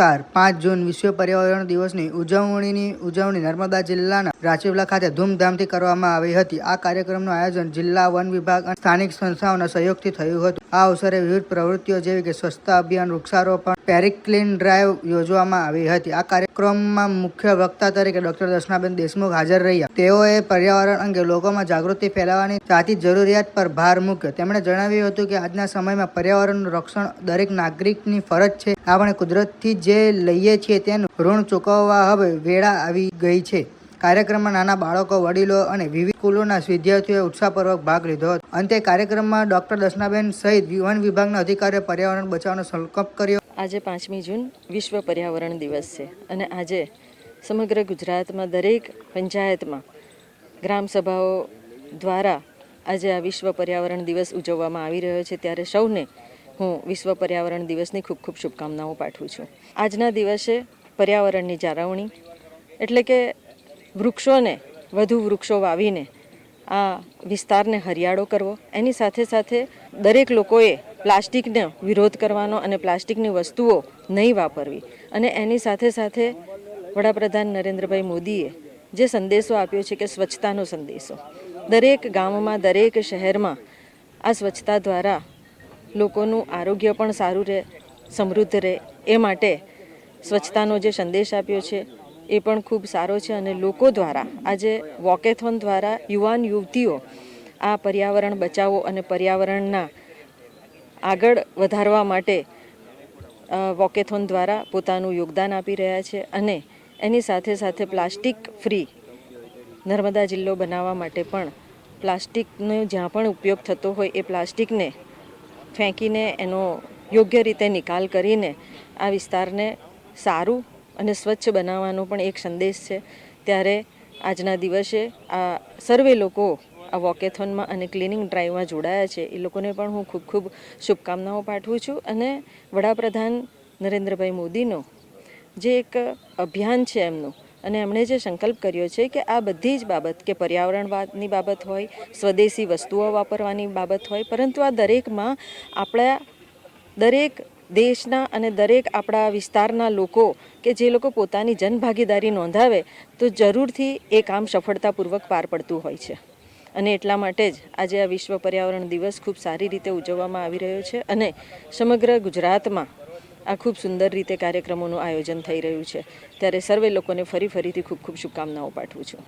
નમસ્કાર પાંચ જૂન વિશ્વ પર્યાવરણ દિવસની ઉજવણીની ઉજવણી નર્મદા જિલ્લાના રાજીવલા ખાતે ધૂમધામથી કરવામાં આવી હતી. આ કાર્યક્રમનું આયોજન જિલ્લા વન વિભાગ અને સ્થાનિક સંસ્થાઓના સહયોગથી થયું હતું. આ અવસરે વિવિધ પ્રવૃત્તિઓ જેવી કે સ્વચ્છતા અભિયાન, વૃક્ષારોપણ પેરિક્લીન ડ્રાઈવ યોજવામાં આવી હતી. આ કાર્યક્રમમાં મુખ્ય વક્તા તરીકે ડોક્ટર દર્શનાબેન દેશમુખ હાજર રહ્યા. તેઓએ પર્યાવરણ અંગે લોકોમાં જાગૃતિ ફેલાવવાની સાચી જરૂરિયાત પર ભાર મૂક્યો. તેમણે જણાવ્યું હતું કે આજના સમયમાં પર્યાવરણનું રક્ષણ દરેક નાગરિકની ફરજ છે. આપણે કુદરતથી જે લઈએ છીએ તેનું ઋણ ચૂકવવા હવે વેળા આવી ગઈ છે. કાર્યક્રમમાં નાના બાળકો, વડીલો અને વિવિધ સ્કૂલોના વિદ્યાર્થીઓએ ઉત્સાહપૂર્વક ભાગ લીધો હતો. અંતે કાર્યક્રમમાં ડોક્ટર દર્શનાબેન સહિત વન વિભાગના અધિકારીઓ પર્યાવરણ બચાવવાનો સંકલ્પ કર્યો. આજે પાંચમી જૂન વિશ્વ પર્યાવરણ દિવસ છે અને આજે સમગ્ર ગુજરાતમાં દરેક પંચાયતમાં ગ્રામ સભાઓ દ્વારા આજે આ વિશ્વ પર્યાવરણ દિવસ ઉજવવામાં આવી રહ્યો છે. ત્યારે સૌને હું વિશ્વ પર્યાવરણ દિવસની ખૂબ ખૂબ શુભકામનાઓ પાઠવું છું. આજના દિવસે પર્યાવરણની જાળવણી, એટલે કે વૃક્ષોને, વધુ વૃક્ષો વાવીને આ વિસ્તારને હરિયાળો કરવો, એની સાથે સાથે દરેક લોકોએ પ્લાસ્ટિકનો વિરોધ કરવાનો અને પ્લાસ્ટિકની વસ્તુઓ નહીં વાપરવી. અને એની સાથે સાથે વડાપ્રધાન નરેન્દ્રભાઈ મોદીએ જે સંદેશો આપ્યો છે કે સ્વચ્છતાનો સંદેશો. દરેક ગામમાં, દરેક શહેરમાં આ સ્વચ્છતા દ્વારા લોકોનું આરોગ્ય પણ સારું રહે, સમૃદ્ધ રહે. એ માટે સ્વચ્છતાનો જે સંદેશ આપ્યો છે એ પણ ખૂબ સારો છે અને લોકો દ્વારા, આજે વોકેથોન દ્વારા યુવાન યુવતીઓ આ પર્યાવરણ બચાવો અને પર્યાવરણના આગળ વધારવા માટે વોકેથોન દ્વારા પોતાનું યોગદાન આપી રહ્યા છે અને એની સાથે સાથે પ્લાસ્ટિક ફ્રી નર્મદા જિલ્લો બનાવવા માટે પણ પ્લાસ્ટિકનો જ્યાં પણ ઉપયોગ થતો હોય એ પ્લાસ્ટિકને ફેંકીને એનો યોગ્ય રીતે નિકાલ કરીને આ વિસ્તારને સારું અને સ્વચ્છ બનાવવાનો પણ એક સંદેશ છે. ત્યારે આજના દિવસે આ સર્વે લોકો આ વોકેથોનમાં અને ક્લિનિંગ ડ્રાઈવમાં જોડાયા છે. એ લોકોને પણ હું ખૂબ ખૂબ શુભકામનાઓ પાઠવું છું અને વડાપ્રધાન નરેન્દ્રભાઈ મોદીનો જે એક અભિયાન છે એમનું અને એમણે જે સંકલ્પ કર્યો છે કે આ બધી જ બાબત કે પર્યાવરણવાદની બાબત હોય, સ્વદેશી વસ્તુઓ વાપરવાની બાબત હોય, પરંતુ આ દરેકમાં આપણા દરેક દેશના અને દરેક આપણા વિસ્તારના લોકો કે જે લોકો પોતાની જનભાગીદારી નોંધાવે તો જરૂરથી એ કામ સફળતાપૂર્વક પાર પડતું હોય છે. અને એટલા માટે જ આજે આ વિશ્વ પર્યાવરણ દિવસ ખૂબ સારી રીતે ઉજવવામાં આવી રહ્યો છે અને સમગ્ર ગુજરાતમાં આ ખૂબ સુંદર રીતે કાર્યક્રમોનું આયોજન થઈ રહ્યું છે. ત્યારે સર્વે લોકોને ફરી ફરીથી ખૂબ ખૂબ શુભકામનાઓ પાઠવું છું.